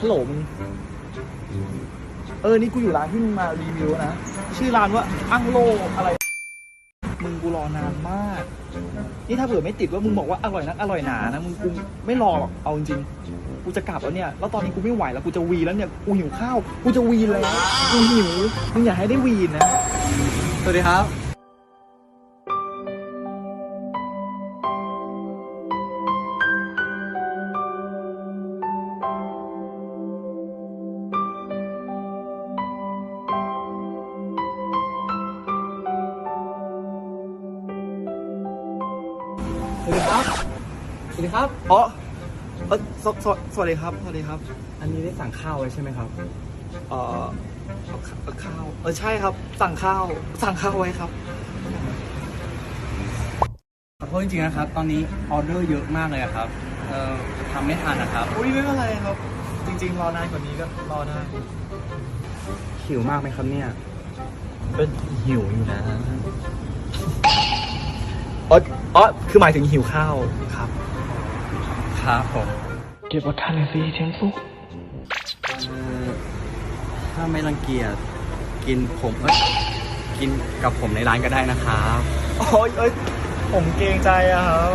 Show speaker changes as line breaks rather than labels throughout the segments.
ฮัลโหลมึงเออ นี่กูอยู่ร้านที่มึงมารีวิวนะ ชื่อร้านว่าอังโลอะไร มึงกูรอนานมาก นี่ถ้าเผื่อไม่ติดว่ามึงบอกว่าอร่อยนักอร่อยหนานะมึงกูไม่รอหรอก เอาจริงๆกูจะกลับแล้วเนี่ย แล้วตอนนี้กูไม่ไหวแล้วกูจะวีแล้วเนี่ย กูหิวข้าว กูจะวีแล้ว กูหิว มึงอย่าให้ได้วีนนะ
สวัสดีครับ
วัสดีครับ อ๋อเออสสสวัสดีครับ สวัสดีครับ
อันนี้ได้สั่งข้าวไว้ใช่ไหมครับ
เอ่อเอาข้าเอาข้าว เออใช่ครับ สั่งข้าว สั่งข้าวไว้ครับ
ขอโทษจริงๆนะครับ ตอนนี้ออเดอร์เยอะมากเลยอะครับ เอ่อทำไม่ทันนะครับ
อุ้ยไม่เป็นไรครับ จริง ๆ รอนานกว่านี้ก็รอได้
หิวมากไหมครับเนี่ย
ก็หิวอยู่นะ อ๋อ อ๋อ คือหมายถึงหิวข้าวครับ
ครับผม
เก็บอดทานเลยสิเทียงซุก
เอ่อถ้าไม่รังเกียจกินผมเอ้ยกินกับผมในร้านก็ได้นะครับ
โอ้ยเอ้ยผมเกรงใจอะครับ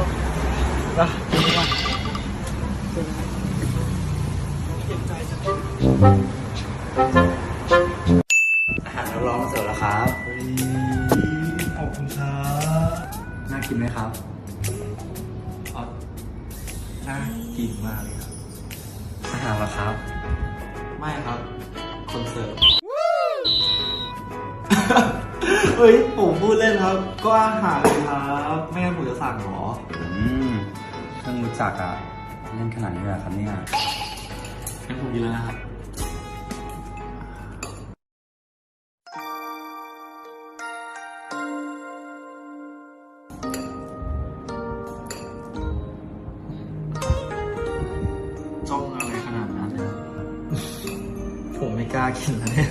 นะกินดีกว่าเกรงใจจัง
อาหารร้อนๆมาเสิร์ฟแล้วครับ
เฮ้ยขอบคุณครับ
น่ากินไหมครับ
อ๋อ น่ากินมากเลยครับ
อาหารเหรอครับ
ไม่ครับ คนเสิร์ฟ เฮ้ย ผมพูดเล่นครับ ก็อาหารเลยครับไม่งั้นผมจะสั่งเหรอ
อืมเพิ่งรู้จักอะเล่นขนาดนี้เลยเหรอครับเนี่ย
งั้นผมกินแล้วนะครับากินแล้วเนี่ย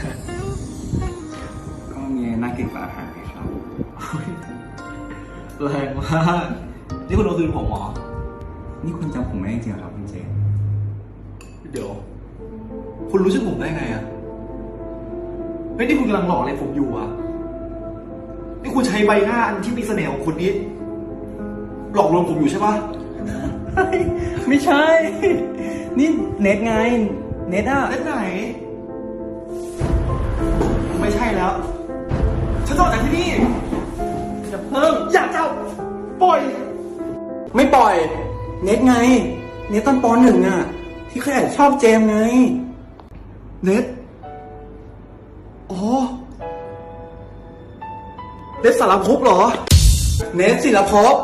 ก็มีน่ากินกว่าอาหารไหมครับ
แรงมากนี่คุณเอาคืนผมเหรอ
นี่คุณจำผมไม่ได้จริงเหรอครับคุณเจน
เดี๋ยว คุณรู้ชื่อผมได้ไงอะเฮ้ยนี่คุณกำลังหลอกอะไรผมอยู่อะนี่คุณใช้ใบหน้าอันที่มีเสน่ห์ของคุณนี้ หลอกลวงผมอยู่ใช่ปะ
ไม่ใช่ นี่เน็ตไง เน็ตอะ
เล่นไหน ไม่ปล่อย
เน็ตไง เน็ตตอนปหนึ่งอะที่เคยแอบชอบเจมไง
เน็ตอ๋อเน็ตสารภพเหรอ
เน็ตศิลภพ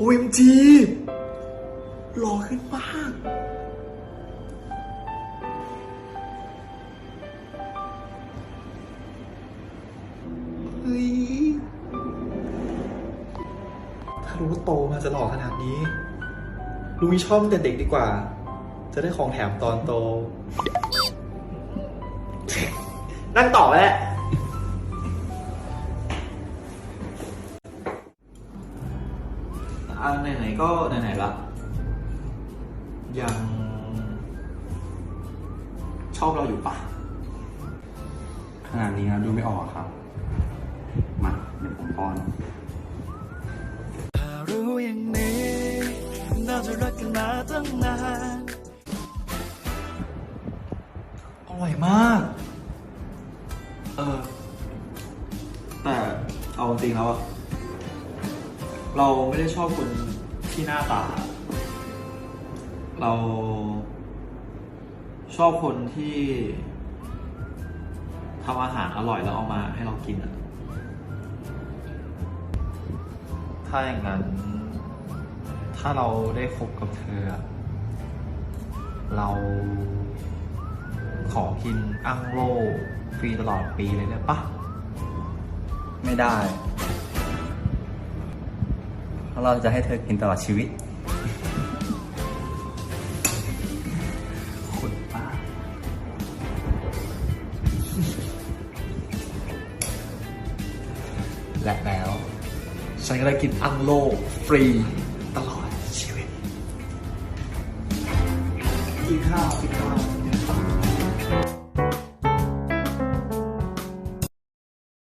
OMG หล่อขึ้นมากเฮ้ย รู้ว่าโตมาจะหล่อขนาดนี้ ลุงมีชอบตั้งแต่เด็กดีกว่า จะได้ของแถมตอนโต นั่งต่อไปแหละอ่าไหนๆก็ไหนๆละยัง ชอบเราอยู่ปะ
ขนาดนี้นะดูไม่ออกครับ มาเดี๋ยวผมป้อน
ถ้า รู้อย่างนี้น่าจะรักกันมาตั้งนาน อร่อยมาก เออ แต่เอาจริงแล้วอะเราไม่ได้ชอบคนที่หน้าตา เรา ชอบคนที่ทำอาหารอร่อยแล้วเอามาให้เรากินอะ ถ้าอย่างนั้น ถ้าเราได้คบกับเธออะเราขอกินอังโลฟรีตลอดปีเลยได้ปะ
ไม่ได้ เพราะเราจะให้เธอกินตลอดชีวิต
คนป้า และแล้ว ฉันก็ได้กินอังโลฟรีตลอดชีวิต กินข้าวกินข้าว